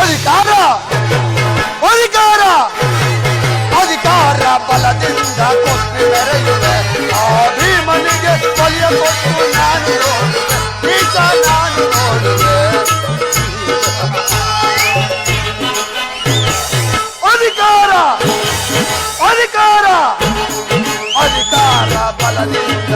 ಅಧಿಕಾರ ಅಧಿಕಾರ ಅಧಿಕಾರ ಬಲದಿಂದ ಕೊಟ್ಟು ಮೆರೆಯುವೆ ಆ ಭೀಮನಿಗೆ ಬಲಿಯ ಕೊಟ್ಟು ನಾನು ಈತ ನಾನು ನೋಡುವೆ ಅಧಿಕಾರ ಅಧಿಕಾರ ಅಧಿಕಾರ ಬಲದಿಂದ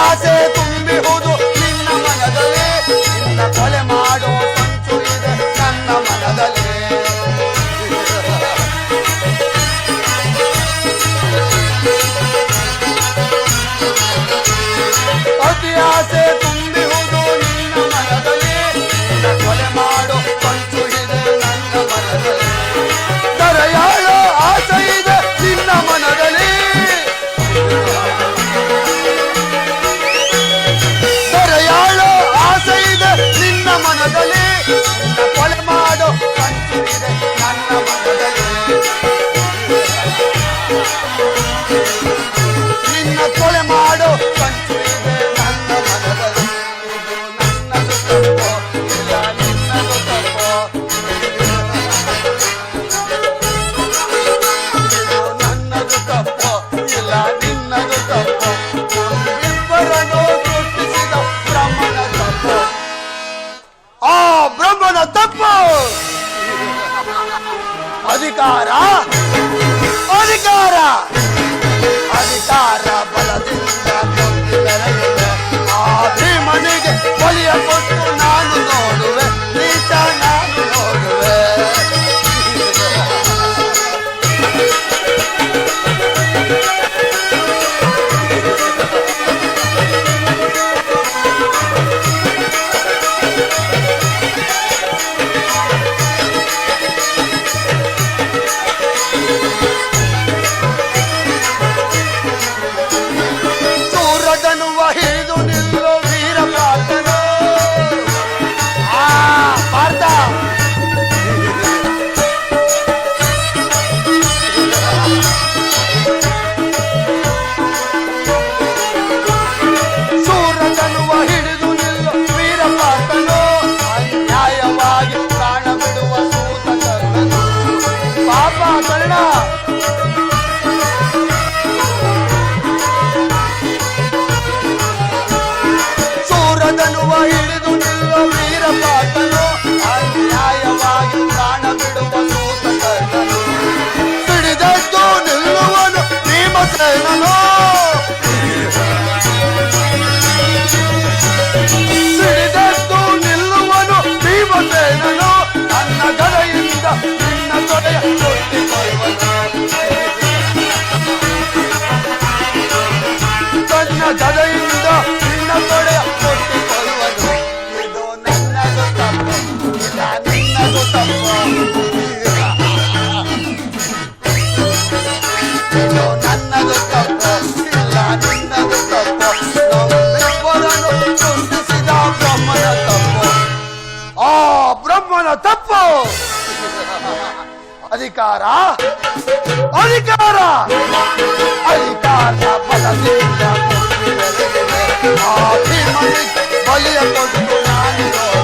ಆಸೆ ತುಂಬಿಹುದು ನಿನ್ನ ಮನದಲ್ಲಿ. ನಿನ್ನ ಕೊಲೆ ಮಾಡೋ ಸಂಚು ಇದೆ ನನ್ನ ಮನದಲ್ಲಿ. ಅತಿ ಆಸೆ ಮನದಲ್ಲಿ ಕೊಲೆ ಮಾಡೋ ಕಂಚು ಇದೆ ನನ್ನ ಮನದಲ್ಲಿ. अधिकार अधिकार। अधिकार बल दिन ಅಧಿಕಾರ. ಅಧಿಕಾರ. ಅಧಿಕಾರ ಬಲದಿಂದ ಬಲಿಯ ಕೊಟ್ಟು ನಾನಿರೋ.